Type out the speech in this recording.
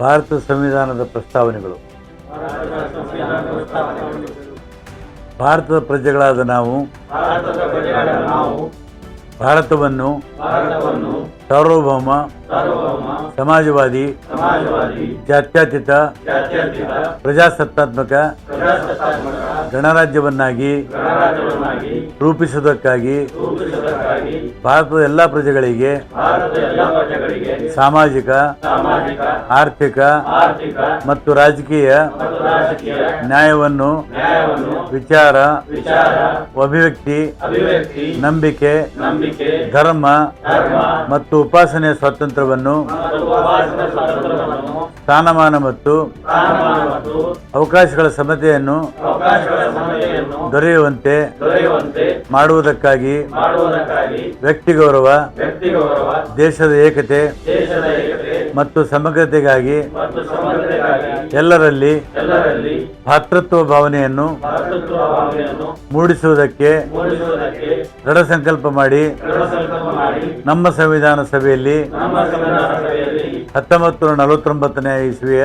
ಭಾರತ ಸಂವಿಧಾನದ ಪ್ರಸ್ತಾವನೆಗಳು. ಭಾರತದ ಪ್ರಜೆಗಳಾದ ನಾವು. ಭಾರತವನ್ನು ಸಾರ್ವಭೌಮ, ಸಮಾಜವಾದಿ, ಜಾತ್ಯತೀತ, ಪ್ರಜಾಸತ್ತಾತ್ಮಕ, ಗಣರಾಜ್ಯವನ್ನಾಗಿ ರೂಪಿಸುವುದಕ್ಕಾಗಿ ಭಾರತದ ಎಲ್ಲ ಪ್ರಜೆಗಳಿಗೆ ಸಾಮಾಜಿಕ, ಆರ್ಥಿಕ ಮತ್ತು ರಾಜಕೀಯ ನ್ಯಾಯವನ್ನು ವಿಚಾರ, ಅಭಿವ್ಯಕ್ತಿ, ನಂಬಿಕೆ, ಧರ್ಮ ಮತ್ತು ಉಪಾಸನೆಯ ಸ್ವಾತಂತ್ರ್ಯವನ್ನು ಸ್ಥಾನಮಾನ ಮತ್ತು ಅವಕಾಶಗಳ ಸಮತೆಯನ್ನು ದೊರೆಯುವಂತೆ ಮಾಡುವುದಕ್ಕಾಗಿ ವ್ಯಕ್ತಿ ಗೌರವ ದೇಶದ ಏಕತೆ ಮತ್ತು ಸಮಗ್ರತೆಗಾಗಿ ಎಲ್ಲರಲ್ಲಿ ಭಾತೃತ್ವ ಭಾವನೆಯನ್ನು ಮೂಡಿಸುವುದಕ್ಕೆ ದೃಢ ಸಂಕಲ್ಪ ಮಾಡಿ ನಮ್ಮ ಸಂವಿಧಾನ ಸಭೆಯಲ್ಲಿ ಹತ್ತೊಂಬತ್ತು ನೂರ ನಲವತ್ತೊಂಬತ್ತನೇ ಇಸವಿಯ